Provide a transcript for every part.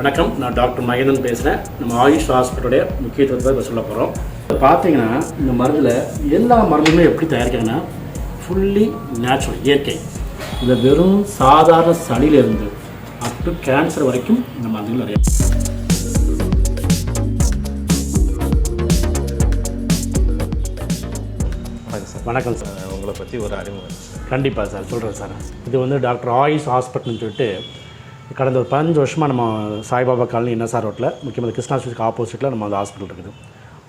வணக்கம். நான் டாக்டர் மகேந்திரன் பேசுகிறேன் நம்ம ஆயுஷ் ஹாஸ்பிட்டலுடைய முக்கியத்துவத்தை இப்போ சொல்ல போகிறோம் பார்த்தீங்கன்னா இந்த மருந்தில் எல்லா மருந்துமே எப்படி தயாரிக்கிறாங்கன்னா ஃபுல்லி நேச்சுரல் இயற்கை. இந்த வெறும் சாதாரண சளியிலிருந்து அப் டு கேன்சர் வரைக்கும் இந்த மருந்துகள் நிறைய வணக்கம் சார். வணக்கம் சார். அஹ் உங்களை பற்றி ஒரு அறிமுகம். கண்டிப்பாக சார் சொல்கிறேன் சார். இது வந்து டாக்டர் ஆயுஷ் ஹாஸ்பிட்டல்னு சொல்லிட்டு கடந்த ஒரு பதினஞ்சு வருஷமாக நம்ம சாய்பாபா காலனி என்எஸ்ஆர் ரோட்டில் முக்கியமாக கிருஷ்ணா ஸ்வீட்க்கு ஆப்போசிட்டில் நம்ம அந்த ஹாஸ்பிட்டல் இருக்குது.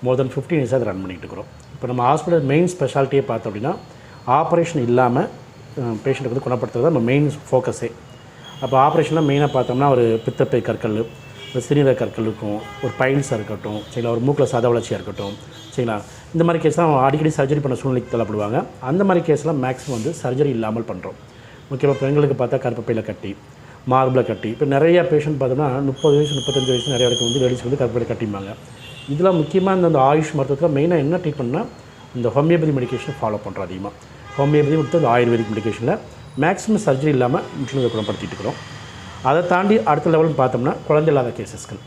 மோர் தென் ஃபிஃப்டீன் இயர்ஸாக அதை ரன் பண்ணிகிட்டு இருக்கிறோம். இப்போ நம்ம ஹாஸ்பிட்டல் மெயின் ஸ்பெஷாலிட்டியே பார்த்தோம் அப்படின்னா ஆப்ரேஷன் இல்லாமல் பேஷண்ட்டுக்கு வந்து குணப்படுத்துறது நம்ம மெயின் ஃபோக்கஸே அப்போ ஆப்ரேஷனில் மெயினாக பார்த்தோம்னா ஒரு பித்தப்பை கற்கள் ஒரு சிறுநீர கற்கள் இருக்கும் ஒரு பைல்ஸாக இருக்கட்டும் சரிங்களா ஒரு மூக்கில் சத வளர்ச்சியாக இருக்கட்டும் சரிங்களா. இந்த மாதிரி கேஸ்லாம் அடிக்கடி சர்ஜரி பண்ண சூழ்நிலைக்கு தள்ளப்படுவாங்க. அந்த மாதிரி கேஸ்லாம் மேக்ஸிமம் வந்து சர்ஜரி இல்லாமல் பண்ணுறோம் முக்கியமாக பெண்களுக்கு பார்த்தா கருப்பப்பையில் கட்டி மார்பில் கட்டி. இப்போ நிறைய பேஷண்ட் பார்த்தோம்னா முப்பது வயசு முப்பத்தஞ்சு வயசு நிறைய இடத்துக்கு வந்து லேடிஸ் வந்து கருப்பையில் கட்டிப்பாங்க இதெல்லாம் முக்கியமாக இந்த ஆயுஷ் மருத்துவத்தில் மெயினாக என்ன ட்ரீட்மெண்ட்னா இந்த ஹோமியோபதி மெடிகேஷன் ஃபாலோ பண்ணுறோம் அதிகமாக ஹோமியோபதி கொடுத்து அந்த ஆயுர்வேதிக் மெடிக்கேஷனில் மேக்ஸிமம் சர்ஜரி இல்லாமல் முற்றிலும் குணப்படுத்திட்டு இருக்கிறோம். அதை தாண்டி அடுத்த லெவல்னு பார்த்தோம்னா குழந்தை இல்லாத கேசஸ்கள்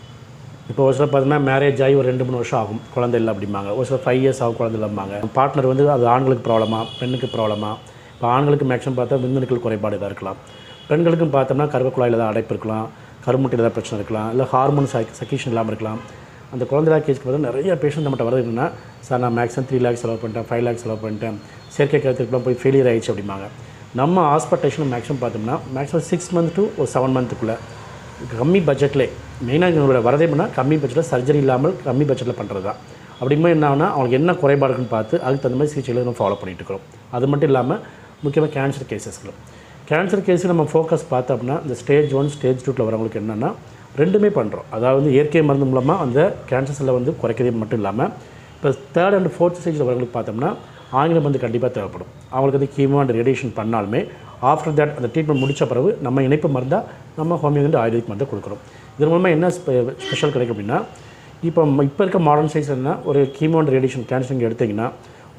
இப்போ ஒரு சில பார்த்தீங்கன்னா மேரேஜ் ஆகி ஒரு ரெண்டு மூணு வருஷம் ஆகும். குழந்தை இல்லை அப்படிம்பாங்க. ஒரு சில ஃபைவ் இயர்ஸ் ஆகும் குழந்தை இல்லைம்பாங்க பார்ட்னர் வந்து அது ஆண்களுக்கு ப்ராப்ளமாக பெண்ணுக்கு ப்ராப்ளமாக இப்போ ஆண்களுக்கு மேக்ஸிமம் பார்த்தா விந்தணுக்கள் குறைபாடு இதாக இருக்கலாம். பெண்களுக்கும் பார்த்தோம்னா கருவக்குழாயில் ஏதாவது அடைப்பு இருக்கலாம் கருமுட்டையில் ஏதாவது பிரச்சனை இருக்கலாம் இல்லை ஹார்மோன் சக்கிஷன் இல்லாமல் இருக்கலாம். அந்த குழந்தை கேஸ்க்கு பார்த்தா நிறைய பேஷண்ட் நம்மகிட்ட வருதுன்னா சார் நான் மேக்ஸிமம் த்ரீ லேக்ஸ் செலவு பண்ணிட்டேன் ஃபைவ் லேக்ஸ் செலவு பண்ணிட்டேன் செயற்கை கருத்துக்குலாம் போய் ஃபெயிலியர் ஆகிடுச்சு அப்படிம்பாங்க. நம்ம ஹாஸ்பிட்டேஷன் மேக்ஸிமம் பார்த்தோம்னா மேக்ஸிமம் சிக்ஸ் மந்த் டு ஒரு செவன் மந்த்துக்குள்ளே கம்மி பட்ஜெட்லே மெயினாக எங்களோட வரதே கம்மி பட்ஜெட்டில் சர்ஜரி இல்லாமல் கம்மி பட்ஜெட்டில் பண்ணுறது தான். அப்படிங்கும்போது என்ன ஆகுனா அவங்களுக்கு என்ன குறைபாடு இருக்குன்னு பார்த்து அதுக்கு தகுந்த மாதிரி சிகிச்சைகளை நம்ம ஃபாலோ பண்ணிட்டு இருக்கிறோம். அது மட்டும் இல்லாமல் முக்கியமாக கேன்சர் கேசஸ்களும் கேன்சர் கேஸு நம்ம ஃபோக்கஸ் பார்த்தோம்னா இந்த ஸ்டேஜ் ஒன் ஸ்டேஜ் டூவில் வரவங்களுக்கு என்னென்னா ரெண்டுமே பண்ணுறோம் அதாவது இயற்கை மருந்து மூலமாக அந்த கேன்சர் செல்லை வந்து குறைக்கிறது மட்டும் இல்லாமல் இப்போ தேர்ட் அண்ட் ஃபோர்த் ஸ்டேஜில் வரவங்களுக்கு பார்த்தோம்னா ஆங்கிலம் வந்து கண்டிப்பாக தேவைப்படும். அவங்களுக்கு வந்து கீமோ அண்ட் ரேடியேஷன் பண்ணாலுமே ஆஃப்டர் தட் அந்த ட்ரீட்மெண்ட் முடித்த பிறகு நம்ம இணைப்பு மருந்தாக நம்ம ஹோமியோபதி ஆயுர்வேதிக் மருந்தை கொடுக்குறோம் இதன் மூலமாக என்ன ஸ்பெஷல் கிடைக்கும் அப்படின்னா இப்போ இப்போ இருக்க மாடர்ன் சைஸ் என்ன ஒரு கீமோ அண்ட் ரேடியேஷன் கேன்சரிங் எடுத்திங்கன்னா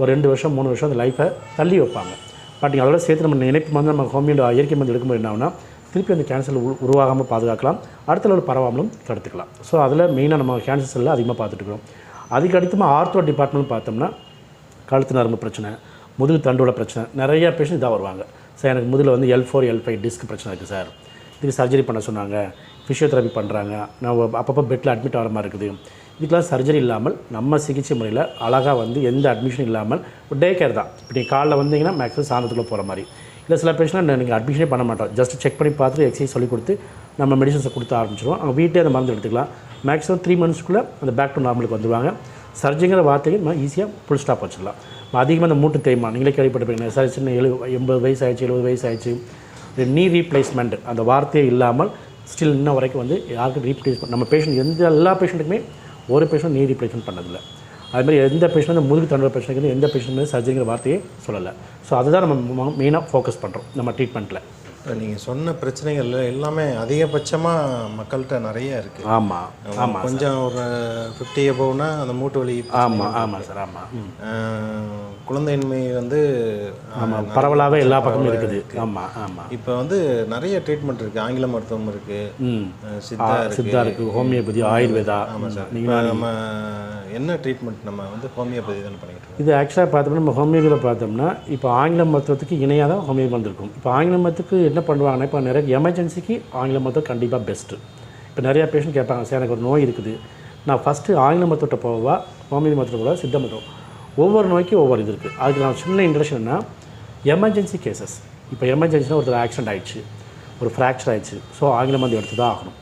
ஒரு ரெண்டு வருஷம் மூணு வருஷம் அந்த லைஃப்பை தள்ளி வைப்பாங்க. பட் அதோட சேர்த்து நம்ம இணைப்பு மருந்து நம்ம ஹோமியோட இயற்கை மருந்து எடுக்கும்போது என்ன ஆகுனா திருப்பி அந்த கேன்சர் உருவாகாமல் பாதுகாக்கலாம். அடுத்த லெவல் பரவாமலும் தடுத்துக்கலாம். ஸோ அதில் மெயினாக நம்ம கேன்சர் செல்லில் அதிகமாக பார்த்துட்டுருக்கோம் அதுக்கு அடுத்தமாக ஆர்த்தோ டிபார்ட்மெண்ட் பார்த்தோம்னா கழுத்து நரம்பு பிரச்சனை முதுகு தண்டோட பிரச்சனை நிறையா பேஷண்ட் இதாக வருவாங்க. சார் எனக்கு முதுகில் வந்து L four L five disc பிரச்சனை இருக்குது சார் இதுக்கு சர்ஜரி பண்ண சொன்னாங்க. ஃபிசியோதெரப்பி பண்ணுறாங்க நான் அப்பப்போ பெட்டில் அட்மிட் ஆகிற மாதிரி இருக்குது. இதுக்கெலாம் சர்ஜரி இல்லாமல் நம்ம சிகிச்சை முறையில் அழகாக வந்து எந்த அட்மிஷன் இல்லாமல் ஒரு டே கேர் தான். இப்போ நீங்கள் காலைல வந்தீங்கன்னா மேக்ஸிமம் சாயந்தரத்துக்குள்ளே போகிற மாதிரி. இல்லை சில பேஷண்ட் நீங்கள் அட்மிஷனே பண்ண மாட்டோம். ஜஸ்ட் செக் பண்ணி பார்த்துட்டு எக்ஸசைஸ் சொல்லி கொடுத்து நம்ம மெடிசன்ஸை கொடுத்து ஆரம்பிச்சிடுவோம் அவங்க வீட்டே அந்த மருந்து எடுத்துக்கலாம். மேக்ஸிமம் த்ரீ மந்த்ஸ்க்குள்ளே அந்த பேக் டு நார்மலுக்கு வந்துடுவாங்க சர்ஜரிங்கிற வார்த்தையை நம்ம ஈஸியாக ஃபுல் ஸ்டாப் வச்சிடலாம். அதிகமாக அந்த மூட்டு தேய்மா நீங்களே கேள்விப்பட்டிருப்பீங்க சார் சின்ன எழு எண்பது வயசு ஆயிடுச்சு எழுபது வயசு ஆயிடுச்சு. நீ ரீப்ளேஸ்மெண்ட் அந்த வார்த்தையே இல்லாமல் ஸ்டில் இன்ன வரைக்கும் வந்து யாருக்கும் ரீப்ளேஸ் நம்ம பேஷண்ட் எந்த எல்லா பேஷண்ட்டுக்குமே ஒரு பேஷண்ட் நீ ரீப்ளேஸ்மெண்ட் பண்ணதில்லை. அது மாதிரி எந்த பேஷண்ட் வந்து முதுகு தண்டோட பிரச்சனைக்கு வந்து எந்த பேஷண்ட் வந்து சர்ஜரிங்கிற வார்த்தையே சொல்லலை. ஸோ அதுதான் நம்ம மெயினாக ஃபோக்கஸ் பண்ணுறோம் நம்ம ட்ரீட்மெண்ட்டில் இப்போ நீங்கள் சொன்ன பிரச்சனைகள் எல்லாமே அதிகபட்சமாக மக்கள்கிட்ட நிறைய இருக்குது ஆமாம் ஆமாம் கொஞ்சம் ஒரு ஃபிஃப்டி எபோவ்னா அந்த மூட்டு வலி ஆமாம் ஆமாம் சார் ஆமாம் குழந்தையின்மை வந்து ஆமாம் பரவலாகவே எல்லா பக்கமும் இருக்குது. ஆமாம் ஆமாம் இப்போ வந்து நிறைய ட்ரீட்மெண்ட் இருக்குது ஆங்கில மருத்துவம் இருக்குது ம். சித்தா இருக்கு. சித்தா இருக்குது ஹோமியோபதி ஆயுர்வேதா. இப்போ நம்ம என்ன ட்ரீட்மெண்ட் நம்ம வந்து ஹோமியோபதி தானே பண்ணிக்கிட்டு இது ஆக்சுவலாக பார்த்தோம்னா நம்ம ஹோமியோபதியில் பார்த்தோம்னா இப்போ ஆங்கில மருத்துவத்துக்கு இணையாக தான் ஹோமியோபதி வந்திருக்கும். இப்போ ஆங்கில மருத்துவத்துக்கு என்ன பண்ணுவாங்கன்னா இப்போ நிறைய எமர்ஜென்சிக்கு ஆங்கில மருத்துவம் கண்டிப்பாக பெஸ்ட்டு இப்போ நிறையா பேஷண்ட் கேட்பாங்க சார் எனக்கு ஒரு நோய் இருக்குது. நான் ஃபஸ்ட்டு ஆங்கில மருத்துவத்தை போவா ஹோமியோபதி மருத்துவம் போவா சித்த மருத்துவம். ஒவ்வொரு நோய்க்கும் ஒவ்வொரு இது இருக்குது அதுக்கு நான் சின்ன இன்ட்ரெஸ்ட்னா எமர்ஜென்சி கேசஸ் இப்போ எமர்ஜென்சினா ஒருத்தர் ஆக்சிடென்ட் ஆகிடுச்சு ஒரு ஃப்ராக்சர் ஆகிடுச்சு ஸோ ஆங்கில மருந்து எடுத்து தான் ஆகணும்.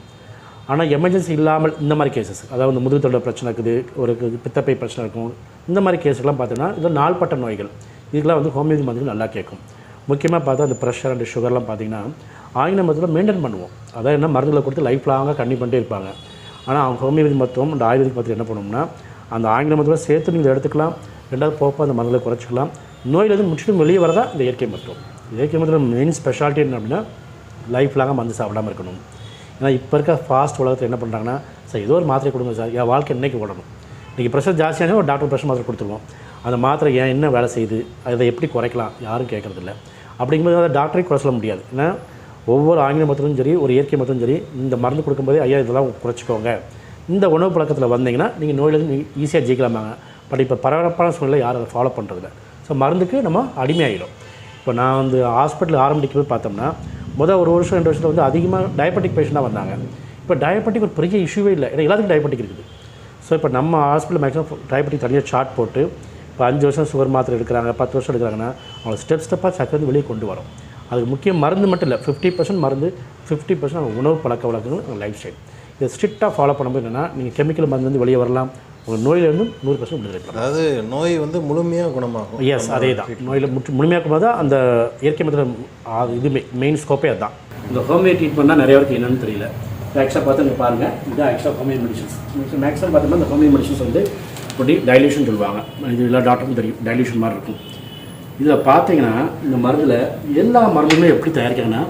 ஆனால் எமர்ஜென்சி இல்லாமல் இந்த மாதிரி கேசஸ் அதாவது இந்த முதுகு தண்டை பிரச்சனை இருக்குது ஒரு பித்தப்பை பிரச்சனை இருக்கும். இந்த மாதிரி கேஸுக்கெல்லாம் பார்த்தீங்கன்னா இது நாள்பட்ட நோய்கள். இதுக்கெல்லாம் வந்து ஹோமியோபதி மருந்துகள் நல்லா கேட்கும். முக்கியமாக பார்த்தா அந்த ப்ரெஷர் அண்ட் சுகர்லாம் பார்த்தீங்கன்னா ஆங்கில மருத்துவம் மெயின்டைன் பண்ணுவோம். அதாவது என்ன மருந்துகளை கொடுத்து லைஃப் லாங்காக கண்ணி பண்ணிட்டே இருப்பாங்க. ஆனால் அவங்க ஹோமியோபதி மருத்துவம் இந்த ஆயுர்வேதிக் மருத்துவம் என்ன பண்ணுவோம்னா அந்த ஆங்கில மருத்துவம் சேர்த்து நீங்கள் எடுத்துக்கலாம். ரெண்டாவது போப்போ அந்த மருந்துகளை குறைச்சிக்கலாம். நோயிலிருந்து முற்றிலும் வெளியே வரதா இந்த இயற்கை மருத்துவம் இயற்கை மருத்துவம் மெயின் ஸ்பெஷாலிட்டி என்ன அப்படின்னா லைஃப் லாங்காக மருந்து சாப்பிடாம இருக்கணும். ஏன்னா இப்போ இருக்க ஃபாஸ்ட் உலகத்தில் என்ன பண்ணுறாங்கன்னா சார் ஏதோ ஒரு மாத்திரை கொடுங்க சார். என் வாழ்க்கை இன்றைக்கி ஓடணும். இன்றைக்கி ப்ரெஷர் ஜாஸ்தியான ஒரு டாக்டர் ப்ரெஷர் மாத்திரை கொடுத்துருவோம். அந்த மாத்திரை ஏன் என்ன வேலை செய்யுது? அதை எப்படி குறைக்கலாம்? யாரும் கேட்குறதில்ல. அப்படிங்கும்போது அதை டாக்டரே குறை சொல்ல முடியாது. ஏன்னா ஒவ்வொரு ஆங்கில மருத்துவம் சரி ஒரு இயற்கை மருத்துவம் சரி இந்த மருந்து கொடுக்கும்போதே ஐயா இதெல்லாம் குறைச்சிக்கோங்க. இந்த உணவு பழக்கத்தில் வந்தீங்கன்னா நீங்கள் நோயிலிருந்து ஈஸியாக ஜெயிக்கலாமாங்க. பட் இப்போ பரபரப்பான சூழ்நிலை யாரும் அதை ஃபாலோ பண்ணுறதில்ல ஸோ மருந்துக்கு நம்ம அடிமையாகிடும் இப்போ நான் வந்து ஹாஸ்பிட்டல் ஆரம்பிக்கும் போது பார்த்தோம்னா முதல் ஒரு வருஷம் ரெண்டு வருஷத்தில் வந்து அதிகமாக டயபெட்டிக் பேஷண்ட்டாக வந்தாங்க. இப்போ டயபெட்டிக் ஒரு பெரிய இஷ்யூவே இல்லை. ஏன்னா எல்லாத்துக்கும் டயபெட்டிக் இருக்குது. ஸோ இப்போ நம்ம ஹாஸ்பிட்டல் மேக்ஸிமம் டயபெட்டிக் தனியாக சார்ட் போட்டு இப்போ அஞ்சு வருஷம் சுகர் மாத்திரை எடுக்கிறாங்க பத்து வருஷம் எடுக்கிறாங்கன்னா அவங்க ஸ்டெப் ஸ்டெப்பாக சக்கரை வந்து வெளியே கொண்டு வரும். அதுக்கு முக்கிய மருந்து மட்டும் இல்லை ஃபிஃப்டி பர்சன்ட் மருந்து ஃபிஃப்டி பர்சன்ட் அவங்க உணவு பழக்க வழக்கங்கள் அவங்க லைஃப் ஸ்டைல் இதை ஸ்ட்ரிக்டாக ஃபாலோ பண்ணும்போது என்னென்னா நீங்கள் கெமிக்கல் மருந்து வந்து வெளியே வரலாம். உங்கள் நோயிலிருந்து நூறு பர்சன்ட் விடுதலை பெறலாம் அதாவது நோய் வந்து முழுமையாக குணமாகும். எஸ் அதே தான் நோயில் முற்று முழுமையாக்கும் போது அந்த இயற்கை மருத்துவ அது இது மெயின் ஸ்கோப்பே அதுதான். இந்த ஹோமியோ ட்ரீட்மெண்ட்னா நிறைய பேருக்கு என்னன்னு தெரியல. ஆக்சுவலாக பார்த்து நீங்கள் பாருங்கள் இது ஆக்சுவலாக ஹோமியோ மெடிசன்ஸ் மேக்ஸிமம் பார்த்தோம்னா இந்த ஹோமியோ மெடிசன்ஸ் வந்து இப்படி டைல்யூஷன் சொல்லுவாங்க. இது எல்லா டாக்டருக்கும் தெரியும். டைல்யூஷன் மாதிரி இருக்கும். இதில் பார்த்தீங்கன்னா இந்த மருந்தில் எல்லா மருந்துமே எப்படி தயாரிக்கிறாங்கன்னா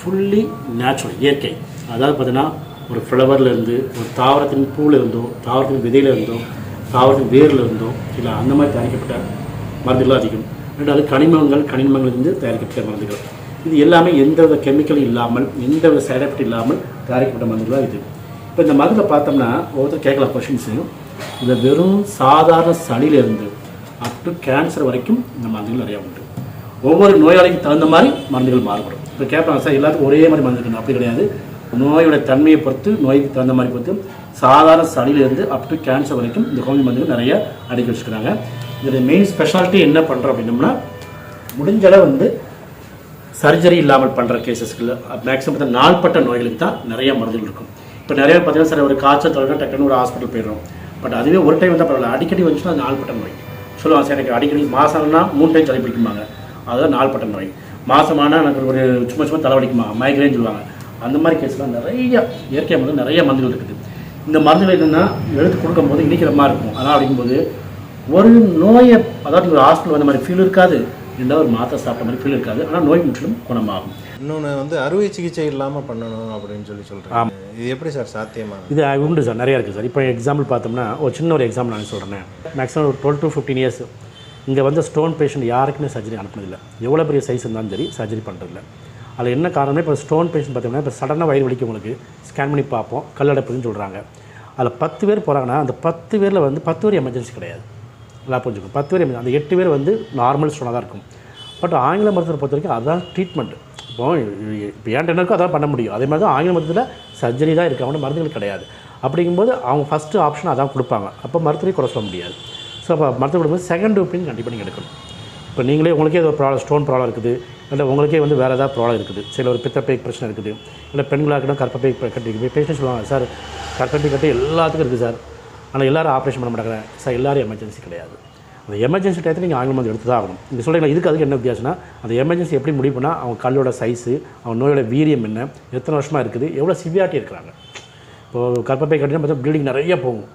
ஃபுல்லி நேச்சுரல் இயற்கை. அதாவது பார்த்தீங்கன்னா ஒரு ஃப்ளவர்லேருந்து ஒரு தாவரத்தின் பூவில் இருந்தோ தாவரத்தின் விதையில இருந்தோ தாவரத்தின் வேரில் இருந்தோ இல்லை அந்த மாதிரி தயாரிக்கப்பட்ட மருந்துகள் அதிகம். ரெண்டாவது கனிமங்கள் கனிமங்கள்லேருந்து தயாரிக்கப்பட்ட மருந்துகள். இது எல்லாமே எந்தவித கெமிக்கலும் இல்லாமல் எந்தவித சைட் எஃபெக்ட் இல்லாமல் தயாரிக்கப்பட்ட மருந்துகளாக இது. இப்போ இந்த மருந்தில் பார்த்தோம்னா ஒவ்வொருத்தர் கேட்கலாம் கொஷின்ஸு இந்த வெறும் சாதாரண சளியிலிருந்து அப் டு கேன்சர் வரைக்கும் இந்த மருந்துகள் நிறையா உண்டு. ஒவ்வொரு நோயாளிக்கு தகுந்த மாதிரி மருந்துகள் மாறுபடும். இப்போ கேட்பாங்க சார் எல்லாத்துக்கும் ஒரே மாதிரி மருந்து இருக்கணும். அப்படி கிடையாது. நோயோட தன்மையை பொறுத்து நோய்க்கு தகுந்த மாதிரி பொறுத்து சாதாரண சளியிலிருந்து அப் டு கேன்சர் வரைக்கும் இந்த ஹோமியோ மருந்துகள் நிறைய அடிக்க வச்சுக்கிறாங்க இதோட மெயின் ஸ்பெஷாலிட்டி என்ன பண்ணுறோம் அப்படின்னோம்னா முடிஞ்ச அளவு வந்து சர்ஜரி இல்லாமல் பண்ணுற கேசஸ்களில் மேக்ஸிமம் பார்த்தா நாள்பட்ட நோய்களுக்கு தான் நிறைய மருந்துகள் இருக்கும். இப்போ நிறைய பார்த்தீங்கன்னா சார் ஒரு காய்ச்சல் தலைனா டக்குன்னு ஒரு ஹாஸ்பிட்டல் போயிடுறோம். பட் அதுவே ஒரு டைம் வந்தால் பரவாயில்ல. அடிக்கடி வந்துச்சுன்னா அது நாள்பட்ட நோய். சொல்லுவாங்க சார் எனக்கு அடிக்கடி மாதம்னா மூணு டைம் சளி பிடிக்குமாங்க அதுதான் நாள்பட்ட நோய். மாசமானா எனக்கு ஒரு சும்மா சும்மா தலைவலிக்குமா? மைக்ரேன் சொல்லுவாங்க. அந்த மாதிரி கேஸ்லாம் நிறைய இயற்கை மருந்து நிறைய மருந்துகள் இருக்குது. இந்த மருந்துகள் என்னென்னா எடுத்து கொடுக்கும்போது இனிக்கிற மாதிரி இருக்கும். அதனால் அப்படிங்கும்போது ஒரு நோயை அதாவது ஒரு ஹாஸ்பிட்டல் வந்த மாதிரி ஃபீல் இருக்காது. ரெண்டாவது ஒரு மாத்திரை சாப்பிட்ட மாதிரி ஃபீல் இருக்காது. ஆனால் நோய் முற்றிலும் குணமாகும். இன்னொன்று வந்து அறுவை சிகிச்சை இல்லாமல் பண்ணணும் அப்படின்னு சொல்லி சொல்கிறேன் இது எப்படி சார் சாத்தியமானது இது உண்டு சார். நிறையா இருக்குது சார். இப்போ எக்ஸாம்பிள் பார்த்தோம்னா ஒரு சின்ன ஒரு எக்ஸாம்பிள் நான் சொல்கிறேன் மேக்ஸிமம் ஒரு டுவெல் டு ஃபிஃப்டீன் இயர்ஸ் இங்கே வந்து ஸ்டோன் பேஷண்ட் யாருக்குமே சர்ஜரி அனுப்புனதில்லை. எவ்வளோ பெரிய சைஸ் இருந்தாலும் சரி சர்ஜரி பண்ணுறதில்ல அதில் என்ன காரணம்னா இப்போ ஸ்டோன் பேஷண்ட் பார்த்தீங்கன்னா இப்போ சடனாக வயிறு வலிக்கும் உங்களுக்கு. ஸ்கேன் பண்ணி பார்ப்போம். கல்லடைப்புன்னு சொல்கிறாங்க அதில் பத்து பேர் போகிறாங்கன்னா அந்த பத்து பேரில் வந்து பத்து பேர் எமர்ஜென்சி கிடையாது. நல்லா புரிஞ்சுக்கணும். பத்து பேர் emergency. அந்த எட்டு பேர் வந்து நார்மல் ஸ்டோனாக தான் இருக்கும். பட் ஆங்கில மருத்துவத்தை பொறுத்த வரைக்கும் அதுதான் ட்ரீட்மெண்ட் இப்போ இப்போ ஏன் இருக்கோ அதான் பண்ண முடியும். அதே மாதிரி தான் ஆங்கில மருத்துவத்தில் சர்ஜரி தான் இருக்குது அவன மருந்துகள் கிடையாது. அப்படிங்கும்போது அவங்க ஃபஸ்ட்டு ஆப்ஷன் அதான் கொடுப்பாங்க. அப்போ மருத்துவரை குறை சொல்ல முடியாது. ஸோ அப்போ மருத்துவ கொடுக்கும்போது செகண்ட் ஒப்பீனியன் கண்டிப்பாக நீங்கள் எடுக்கணும். இப்போ நீங்களே உங்களுக்கே ஏதோ ப்ராப்ளம் ஸ்டோன் ப்ராப்ளம் இருக்குது. இல்லை உங்களுக்கே வந்து வேறு ஏதாவது ப்ராப்ளம் இருக்குது. சில ஒரு பித்தப்பை பிரச்சனை இருக்குது. இல்லை பெண்களாக இருக்கட்டும் கற்பப்பை ப- கட்டி இருக்குது பேஷண்ட் சொல்லுவாங்க சார் கற்பப்பை கட்டி எல்லாத்துக்கும் இருக்குது சார். ஆனால் எல்லோரும் ஆப்ரேஷன் பண்ண மாட்டாங்க சார் எல்லோரும் எமர்ஜென்சி கிடையாது. அந்த எமர்ஜென்சி டயத்தில் நீங்கள் ஆங்கில மருந்து எடுத்து தான் ஆகணும். நீங்கள் சொல்கிறீங்களா இதுக்கு அதுக்கு என்ன வித்தியாசம்னா அந்த எமர்ஜென்சி எப்படி முடிவு பண்ணால் அவங்க கல்லோட சைஸு அவங்க நோயோட வீரியம் என்ன எத்தனை வருஷமாக இருக்குது எவ்வளோ சிவியாரிட்டி இருக்கிறாங்க. இப்போது கற்பப்பை கட்டினா பார்த்தா ப்ளீடிங் நிறைய போகும்.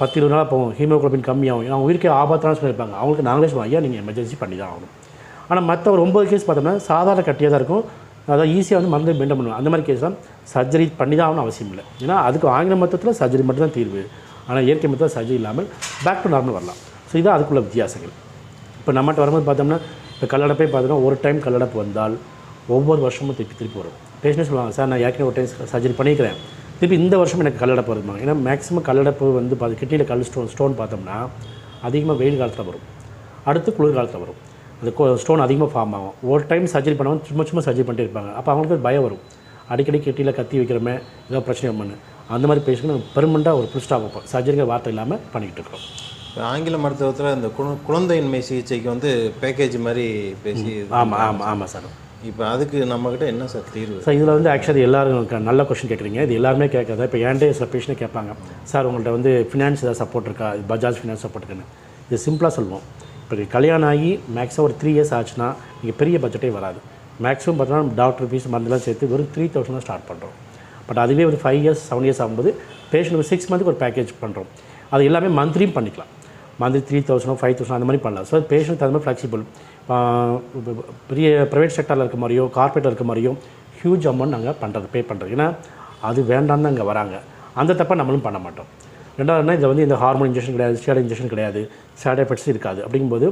பத்து இருபது நாளாக போகும் ஹீமோகுளோபின் கம்மியாகும். ஏன்னா அவங்க உயிருக்கே ஆபத்தான சொல்லியிருப்பாங்க அவங்களுக்கு நாங்களே சொல்லுவோம் ஐயா நீங்கள் எமர்ஜென்சி பண்ணி தான் ஆகணும். ஆனால் மற்ற ஒரு ஒம்பது கேஸ் பார்த்தோம்னா சாதாரண கட்டியாக தான் இருக்கும். அதாவது ஈஸியாக வந்து மருந்து மெயின்டைன் பண்ணுவோம் அந்த மாதிரி கேஸ் தான் சர்ஜரி பண்ணி தான் ஆகணும் அவசியம் இல்லை. ஏன்னா அதுக்கு ஆங்கில மருத்துவத்தில் சர்ஜரி மட்டும் தான் தீர்வு. ஆனால் இயற்கை மருத்துவம் சர்ஜரி இல்லாமல் பேக் டு நார்மல் வரலாம். ஸோ இதுதான் அதுக்குள்ள வித்தியாசங்கள். இப்போ நம்மகிட்ட வரும்போது பார்த்தோம்னா இப்போ கல்லடப்பே பார்த்தோன்னா ஒரு டைம் கல்லடப்பு வந்தால் ஒவ்வொரு வருஷமும் திருப்பி திருப்பி வரும். பேஷண்ட் சொல்லுவாங்க சார் நான் ஏற்கனவே ஒரு டைம் சர்ஜரி பண்ணிக்கிறேன் திருப்பி இந்த வருஷம் எனக்கு கல்லடப்பு வருமாங்க ஏன்னா மேக்ஸிமம் கல்லடப்பு வந்து பார்த்து கிட்னியில் கல் ஸ்டோன் ஸ்டோன் பார்த்தோம்னா அதிகமாக வெயில் காலத்தில் வரும். அடுத்து குளிர் காலத்தில் வரும். அந்த ஸ்டோன் அதிகமாக ஃபார்ம் ஆகும். ஒரு டைம் சர்ஜரி பண்ணவங்க சும்மா சும்மா சர்ஜரி பண்ணிட்டே இருப்பாங்க. அப்போ அவங்களுக்கு ஒரு பயம் வரும். அடிக்கடி கிட்டியில் கத்தி வைக்கிறோமே ஏதோ பிரச்சனை பண்ணு அந்த மாதிரி பேஷண்ட் நம்ம பெர்மனெண்ட்டாக ஒரு புல் ஸ்டாப் வைப்போம். சர்ஜரிங்கிற வார்த்தை இல்லாமல் பண்ணிக்கிட்டு இருக்கிறோம். ஆங்கில மருத்துவத்தில் இந்த குழ- குழந்தையின்மை சிகிச்சைக்கு வந்து பேக்கேஜ் மாதிரி பேசி ஆமாம் ஆமாம் ஆமாம் சார். இப்போ அதுக்கு நம்மக்கிட்ட என்ன சார் தீர்வு? சார் இதில் வந்து ஆக்சுவலி எல்லாரும் நல்ல கொஸ்டின் கேட்குறீங்க இது எல்லாருமே கேட்காத இப்போ ஏன்டே சில பேஷண்ட் கேட்பாங்க. சார் உங்கள்கிட்ட வந்து ஃபினான்ஸ் ஏதாவது சப்போர்ட் இருக்கா? பஜாஜ் ஃபினான்ஸ் சப்போர்ட் இருக்குன்னு. இது சிம்பிளாக சொல்லுவோம். இப்போ கல்யாணம் ஆகி மேக்ஸிமம் ஒரு த்ரீ இயர்ஸ் ஆச்சுன்னா நீங்கள் பெரிய பட்ஜெட்டே வராது. மேக்ஸிமம் பார்த்தீங்கன்னா டாக்டர் ஃபீஸ் மருந்துலாம் சேர்த்து வெறும் த்ரீ தௌசண்ட் தான் ஸ்டார்ட் பண்ணுறோம் பட் அதுவே ஒரு ஃபைவ் இயர்ஸ் செவன் இயர்ஸ் ஆகும்போது பேஷண்ட் சிக்ஸ் மந்த்துக்கு ஒரு பேக்கேஜ் பண்ணுறோம் அது எல்லாமே மந்த்லியும் பண்ணிக்கலாம். Monthly three thousand five thousand அந்த மாதிரி பண்ணலாம். ஸோ பேஷண்ட் தகுந்த மாதிரி ஃப்ளெக்சிபிள் பெரிய ப்ரைவேட் செக்டரில் இருக்க மாதிரியோ கார்பரேட்டில் இருக்க மாதிரியோ ஹியூஜ் அமௌண்ட் நாங்கள் பண்ணுறது பே பண்ணுறது ஏன்னா அது வேண்டாம் தான் இங்கே வராங்க. அந்த தப்பை நம்மளும் பண்ண மாட்டோம். ரெண்டாவதுனா இதில் வந்து இந்த ஹார்மோன் இன்ஜெக்ஷன் கிடையாது ஸ்டேட் இன்ஜெக்ஷன் கிடையாது சைட் எஃபெக்ட்ஸ் இருக்காது. அப்படிங்கும்போது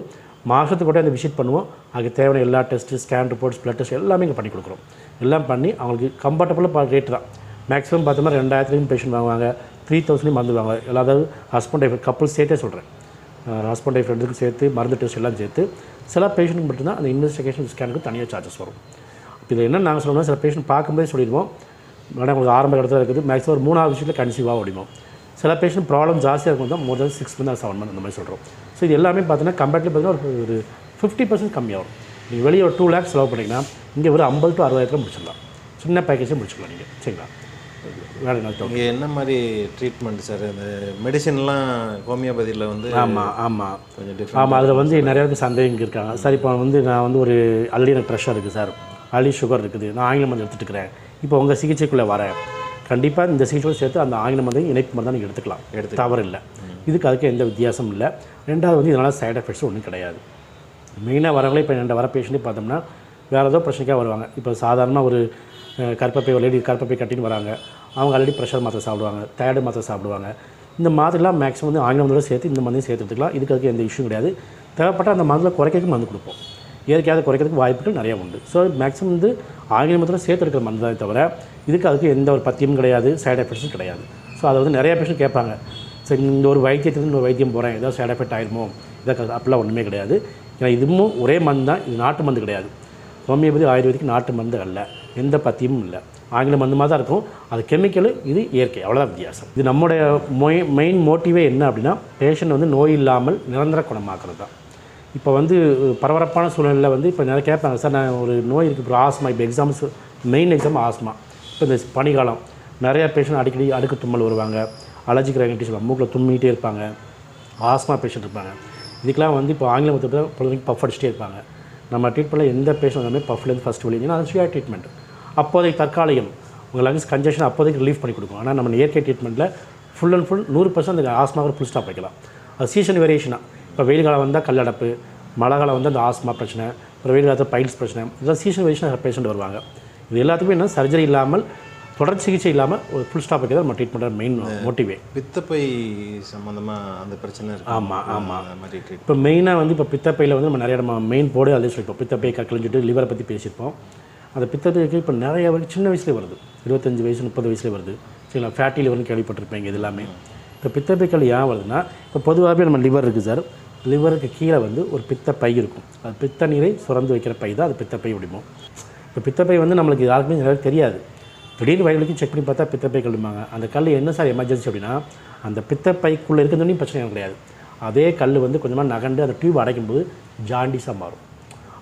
மாதத்துக்கு கூட அந்த விசிட் பண்ணுவோம். அதுக்கு தேவையான எல்லா test scan reports blood test எல்லாமே இங்கே பண்ணி கொடுக்குறோம். எல்லாம் பண்ணி அவங்களுக்கு கம்ஃபர்டபுளாக ரேட் தான். மேக்ஸிமம் பார்த்தோம்னா ரெண்டாயிரத்துலேயும் பேஷண்ட் வாங்குவாங்க த்ரீ தௌசண்ட்லேயும் மருந்து வாங்குவாங்க அதாவது ஹஸ்பண்ட் ஒய்ஃப் கப்புள் சேர்த்தே சொல்கிறேன் ஹஸ்பண்ட் ஒய்ஃப் ரெண்டுக்கும் சேர்த்து மருந்து டெஸ்ட் எல்லாம் சேர்த்து சில பேஷண்ட்டுக்கு மட்டும்தான் அந்த இன்வெஸ்டிகேஷன் ஸ்கேனுக்கு தனியாக சார்ஜஸ் வரும். இப்போ இது என்ன நாங்கள் சொல்லணும்னா சில பேஷண்ட் பார்க்கும்போதே சொல்லிடுவோம். மேடம் உங்களுக்கு ஆரம்ப இடத்துல இருக்குது மேக்ஸிமம் ஒரு மூணாவது விஷயத்தில் கன்சீவாக ஓடிவோம் சில பேஷண்ட் ப்ராப்ளம் ஜாஸ்தியாக இருக்கும் தான் more than six month seven month அந்த மாதிரி சொல்கிறோம் ஸோ இது எல்லாமே பார்த்தீங்கன்னா கம்பேர்ட்லி பார்த்தீங்கன்னா ஒரு ஃபிஃப்டி பர்சன்ட் கம்மியாகும். நீங்கள் வெளியே ஒரு டூ லேக்ஸ் செலவு பண்ணிங்கன்னா இங்கே ஒரு ஐம்பது டு அறுபதாயிரம் முடிச்சிடலாம். சின்ன பேக்கேஜே முடிச்சுக்கலாம் நீங்கள் சரிங்களா? வேறு என்ன இங்கே என்ன மாதிரி ட்ரீட்மெண்ட் சார் இந்த மெடிசின்லாம் ஹோமியோபதியில் வந்து ஆமாம் ஆமாம் கொஞ்சம் டிஃப்ரெண்ட் ஆமாம் அதில் வந்து நிறைய பேருக்கு சந்தேகம் இருக்காங்க. சார் இப்போ வந்து நான் வந்து ஒரு ஆல்ரெடி எனக்கு ப்ரெஷர் இருக்குது சார். ஆல்ரெடி சுகர் இருக்குது. நான் ஆங்கில மருந்து எடுத்துட்டு இருக்கிறேன். இப்போ உங்கள் சிகிச்சைக்குள்ளே வரேன். கண்டிப்பாக இந்த சிகிச்சையோடு சேர்த்து அந்த ஆங்கில மருந்து இணைப்பு மருந்து நீங்கள் எடுத்துக்கலாம். எடுத்து தவறு இல்லை இதுக்கு அதுக்கு எந்த வித்தியாசமும் இல்லை. ரெண்டாவது வந்து இதனால் சைடு எஃபெக்ட்ஸ் ஒன்றும் கிடையாது. மெயினாக வரவங்களே இப்போ என்கிட்ட வர பேஷண்ட்டே பார்த்தோம்னா வேறு ஏதோ பிரச்சனைக்காக வருவாங்க. இப்போ சாதாரணமாக ஒரு கற்பப்பை ஒரு லேடி கற்பப்பை கட்டின்னு வராங்க. அவங்க ஆல்ரெடி ப்ரெஷர் மாத்திரை சாப்பிடுவாங்க. தைராய்டு மாத்திரை சாப்பிடுவாங்க. இந்த மாதிரிலாம் மேக்ஸிமம் வந்து ஆங்கில மருந்தோட சேர்த்து இந்த மருந்தையும் சேர்த்து எடுத்துக்கலாம். இதுக்கு அதுக்கு எந்த இஷ்யூ கிடையாது. தேவைப்பட்ட அந்த மருந்தில் குறைக்கிறதுக்கு மருந்து கொடுப்போம். இயற்கையாக குறைக்கிறதுக்கு வாய்ப்புகள் நிறையா உண்டு. ஸோ மேக்ஸிமம் வந்து ஆங்கில மருந்துல சேர்த்து எடுக்கிற மருந்து தான் தவிர இதுக்கு அதுக்கு எந்த ஒரு பத்தியமும் கிடையாது. சைடு எஃபெக்ட்ஸும் கிடையாது. ஸோ அதை வந்து நிறைய பேஷண்ட் கேட்பாங்க. சரி இந்த ஒரு வைத்தியத்துலேருந்து இன்னொரு வைத்தியம் போகிறேன் ஏதாவது சைடு எஃபெக்ட் ஆயிருமோ? இதை அப்படிலாம் ஒன்றுமே கிடையாது. ஏன்னா இதுவும் ஒரே மருந்து தான் இது நாட்டு மருந்து கிடையாது. ஹோமியோபதி ஆயுர்வேதிக்கு நாட்டு மருந்து அல்ல. எந்த பத்தியமும் இல்லை. ஆங்கில மருந்து மாதிரி தான் இருக்கும். அது கெமிக்கலு இது இயற்கை. அவ்வளோதான் வித்தியாசம். இது நம்முடைய மொய் மெயின் மோட்டிவே என்ன அப்படின்னா பேஷண்ட் வந்து நோய் இல்லாமல் நிரந்தர குணமாக்குறது தான். இப்போ வந்து பரபரப்பான சூழ்நிலையில் வந்து இப்போ நிறைய கேட்பாங்க சார் நான் ஒரு நோய் இருக்குது இப்போ ஆஸ்மா. இப்போ எக்ஸாம்ஸ் மெயின் எக்ஸாம் ஆஸ்மா. இப்போ இந்த பனிகாலம் நிறைய பேஷண்ட் அடிக்கடி அடுக்கு தும்மல் வருவாங்க. அலர்ஜிக் சொல்லுவாங்க. மூக்கில் தும்மிட்டே இருப்பாங்க. ஆஸ்மா பேஷண்ட் இருப்பாங்க. இதுக்கெலாம் வந்து இப்போ ஆங்கில மருத்துவத்தில் பொழுதுக்கு பஃப் அடிச்சுட்டே இருப்பாங்க. நம்ம ட்ரீட்மெண்ட்டில் எந்த பேஷண்ட் வந்தாலுமே பஃப்லேருந்து ஃபஸ்ட் வெளியேனா அது சுயா ட்ரீட்மெண்ட் அப்போதைக்கு தற்காலிகம் உங்கள் லங்ஸ் கன்ஜெஷன் அப்போதைக்கு ரிலீஃப் பண்ணி கொடுக்கும். ஆனால் நம்ம இயற்கை ட்ரீட்மெண்ட்டில் ஃபுல் அண்ட் ஃபுல் நூறு பர்சன்ட் அந்த ஆஸ்மாவுக்கு ஃபுல் ஸ்டாப் வைக்கலாம். அது சீசன் வேரியேஷனாக இப்போ வெயில் காலம் வந்தால் கல்லடப்பு மழை காலம் வந்து அந்த ஆஸ்மா பிரச்சனை அப்புறம் வெயில் காலத்தில் பைல்ஸ் பிரச்சனை இதெல்லாம் சீசன் வேரியேஷன் பேஷண்ட் வருவாங்க. இது எல்லாத்துக்குமே என்ன? சர்ஜரி இல்லாமல் தொடர் சிகிச்சை இல்லாமல் ஒரு ஃபுல் ஸ்டாப் வைக்கிறது நம்ம ட்ரீட்மெண்ட் மெயின் மோட்டிவே பித்தப்பை சம்மந்தமாக அந்த பிரச்சனை இருக்கு. ஆமாம் ஆமாம் மாதிரி இப்போ மெயினாக வந்து இப்போ பித்தப்பையில் வந்து நம்ம நிறைய நம்ம மெயின் போர்டு அதே சொல்லிப்போம் பித்தப்பை கக்கலஞ்சிட்டு லிவரை பற்றி பேசியிருப்போம். அந்த பித்தப்பைக்கு இப்போ நிறைய சின்ன வயசுலேயே வருது. இருபத்தஞ்சு வயசு முப்பது வயசுலேயே வருது. சரிங்களா ஃபேட்டி லிவர்னு கேள்விப்பட்டிருப்பீங்க இது எல்லாமே. இப்போ பித்தப்பைக்கல் ஏன் வருதுன்னா இப்போ பொதுவாகவே நம்ம லிவர் இருக்குது சார் லிவருக்கு கீழே வந்து ஒரு பித்தப்பை இருக்கும். அது பித்த நீரை சுரந்து வைக்கிற பை தான் அது பித்தப்பை முடியும் இப்போ பித்தப்பை வந்து நம்மளுக்கு யாருக்குமே நிறைய தெரியாது. திடீர்னு வயலுக்கு செக் பண்ணி பார்த்தா பித்தப்பை கல்லுமாங்க அந்த கல் என்ன சார் எமர்ஜென்சி அப்படின்னா அந்த பித்தப்பைக்குள்ளே இருக்கிறதுலையும் பிரச்சனை கிடையாது. அதே கல் வந்து கொஞ்சமாக நகண்டு அந்த டியூப் அடைக்கும்போது ஜாண்டிஸாக மாறும்.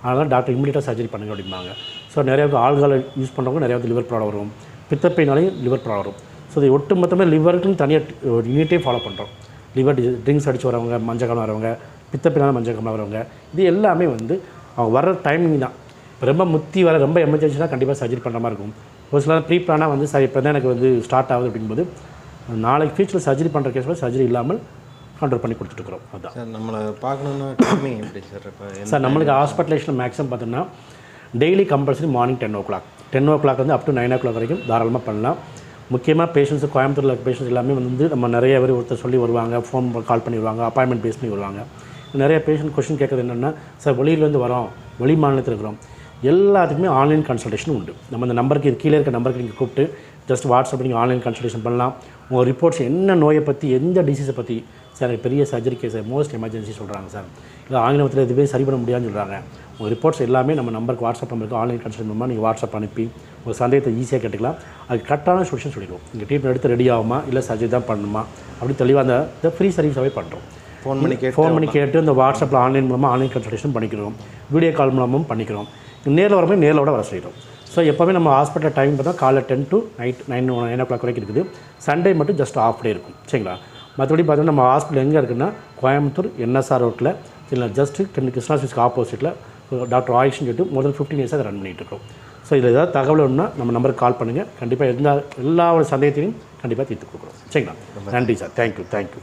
அதனால் டாக்டர் இம்மிடியட்டாக சர்ஜரி பண்ணுங்க அப்படிம்பாங்க. ஸோ நிறைய ஆள்களை யூஸ் பண்ணுறவங்க நிறைய வந்து லிவர் ப்ராப்ளம் வரும். பித்தப்பைனாலையும் லிவர் ப்ராப்ளம் வரும். ஸோ இது ஒட்டு மொத்தமாக லிவருக்குன்னு தனியாக ஒரு யூனிட்டே ஃபாலோ பண்ணுறோம் லிவர் ட்ரிங்க்ஸ் அடித்து வரவங்க மஞ்சள் காலம் வரவங்க பித்தப்பினால் மஞ்சள் காலம் வரவங்க இது எல்லாமே வந்து அவங்க வர்ற டைமிங் தான். ரொம்ப முத்தி வர ரொம்ப எமர்ஜென்சினா கண்டிப்பாக சர்ஜரி பண்ணுற மாதிரி இருக்கும். ஒரு சில ப்ரீ பிளானாக வந்து சரி இப்போ தான் எனக்கு வந்து ஸ்டார்ட் ஆகுது அப்படிங்கும்போது நாளைக்கு ஃபியூச்சரில் சர்ஜரி பண்ணுற கேஸில் சர்ஜரி இல்லாமல் கண்ட்ரோல் பண்ணி கொடுத்துட்ருக்குறோம் அதுதான் சார் நம்மளை பார்க்கணுன்னா டைமிங் எப்படி சார்? இப்போ சார் நம்மளுக்கு ஹாஸ்பிட்டலேஷன் மேக்ஸிமம் பார்த்தோம்னா daily compulsory morning ten o'clock ten o'clock வந்து up to nine o'clock வரைக்கும் தாராளமாக பண்ணலாம். முக்கியமாக பேஷண்ட்ஸ் கோயம்புத்தூரில் பேஷண்ட்ஸ் எல்லாமே வந்து நம்ம நிறைய பேர் ஒருத்தர் சொல்லி வருவாங்க ஃபோன் கால் பண்ணி வருவாங்க அப்பாயின்மெண்ட் பேஸ் பண்ணி வருவாங்க. நிறைய பேஷண்ட் கொஷின் கேட்குறது என்னென்னா சார் வெளியிலேருந்து வரோம் வெளி மாநிலத்தில் இருக்கிறோம். எல்லாத்துக்குமே ஆன்லைன் கன்சல்டேஷன் உண்டு. நம்ம இந்த நம்பருக்கு இது கீழே இருக்க நம்பருக்கு நீங்கள் கூப்பிட்டு ஜஸ்ட் வாட்ஸ்அப் நீங்கள் ஆன்லைன் கன்சல்டேஷன் பண்ணலாம். உங்கள் ரிப்போர்ட்ஸ் என்ன நோயை பற்றி எந்த டிசீஸை பற்றி சார் எனக்கு பெரிய சர்ஜரி கேஸ் மோஸ்ட் எமர்ஜென்சி சொல்கிறாங்க சார் இல்லை ஆங்கிலத்தில் இதுவே சரி பண்ண முடியாதுன்னு சொல்கிறாங்க உங்கள் ரிப்போர்ட்ஸ் எல்லாமே நம்ம நம்பருக்கு வாட்ஸ்அப் நம்பருக்கு ஆன்லைன் கன்சல்ட் மூலமாக நீங்கள் வாட்ஸ்அப் அனுப்பி உங்கள் சந்தேகத்தை ஈஸியாக கேட்டுக்கலாம். அது கரெக்டான சொல்யூஷன் சொல்லிடுவோம். நீங்கள் ட்ரீட்மெண்ட் எடுத்து ரெடி ஆகுமா இல்லை சர்ஜரி தான் பண்ணணுமா அப்படி தெளிவாக அந்த ஃப்ரீ சர்வீஸாகவே பண்ணுறோம் ஃபோன் பண்ணி கேட்டு ஃபோன் பண்ணி கேட்டு இந்த வாட்ஸ்அப்பில் ஆன்லைன் மூலமாக ஆன்லைன் கன்சல்டேஷன் பண்ணிக்கிறோம். வீடியோ கால் மூலமும் பண்ணிக்கிறோம். நேரில் வரப்போ நேரில் வர செய்கிறோம் ஸோ எப்போவுமே நம்ம ஹாஸ்பிட்டல் டைம் பார்த்தா காலைல ten to night nine nine o'clock வரைக்கும் இருக்குது. சண்டே மட்டும் ஜஸ்ட் ஆஃப் டே இருக்கும். சரிங்களா? மற்றபடி பார்த்தீங்கன்னா நம்ம ஹாஸ்பிட்டல் எங்கே இருக்குன்னா கோயம்புத்தூர் என்எஸ்ஆர் ரோட்டில் இல்லை ஜஸ்ட்டு கிருஷ்ணா ஸ்வீஸ்க்கு ஆப்போசிட்டில் டாக்டர் ஆயுஷ்னு சொல்லிட்டு முதல் ஃபிஃப்டீன் இயர்ஸாக அதை ரன் பண்ணிகிட்டு இருக்கோம் ஸோ இதில் ஏதாவது தகவல் வேணும்னா நம்ம நம்பருக்கு கால் பண்ணுங்கள் கண்டிப்பாக எல்லா எல்லா ஒரு சந்தேகத்தையும் கண்டிப்பாக தீர்த்து கொடுக்குறோம். சரிங்களா? நன்றி. சார். Thank you thank you